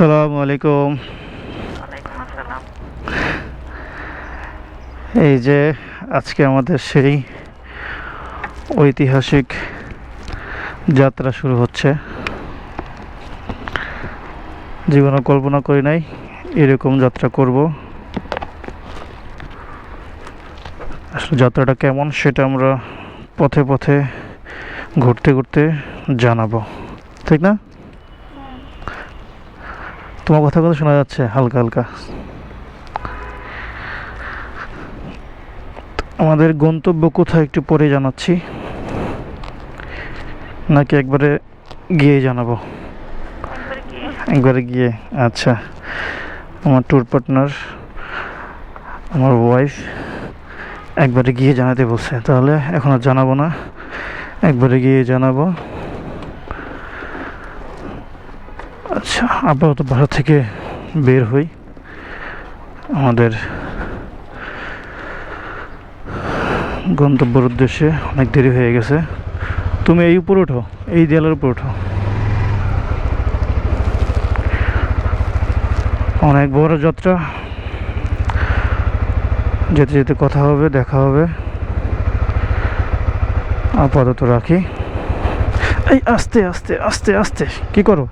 আসসালামু আলাইকুম। এই যে আজকে আমাদের সেই ঐতিহাসিক যাত্রা শুরু হচ্ছে। জীবনে কল্পনা করি নাই, এরকম যাত্রা করব। আসলে যাত্রাটা কেমন সেটা আমরা পথে পথে ঘুরতে ঘুরতে জানাব। ঠিক না? তোমার কথা কথা শোনা যাচ্ছে, হালকা হালকা। আমাদের গন্তব্য কোথায় একটু পরে জানাচ্ছি। নাকি একবারে গিয়ে জানাব? একবারে গিয়ে আচ্ছা। আমার ট্যুর পার্টনার আমার ওয়াইফ একবারে গিয়ে জানাতে বলছে। তাহলে এখন আর জানাব না। একবারে গিয়ে জানাব। আচ্ছা আপাতত বাসা থেকে বের হই। আমাদের গন্তব্যের উদ্দেশ্যে অনেক দেরি হয়ে গেছে। তুমি এই উপরে ওঠো এই দেয়ালের উপর ওঠো অনেক বড় যাত্রা। যেতে যেতে কথা হবে, দেখা হবে। আপাতত রাখি। এই, আস্তে আস্তে আস্তে আস্তে, কি করো?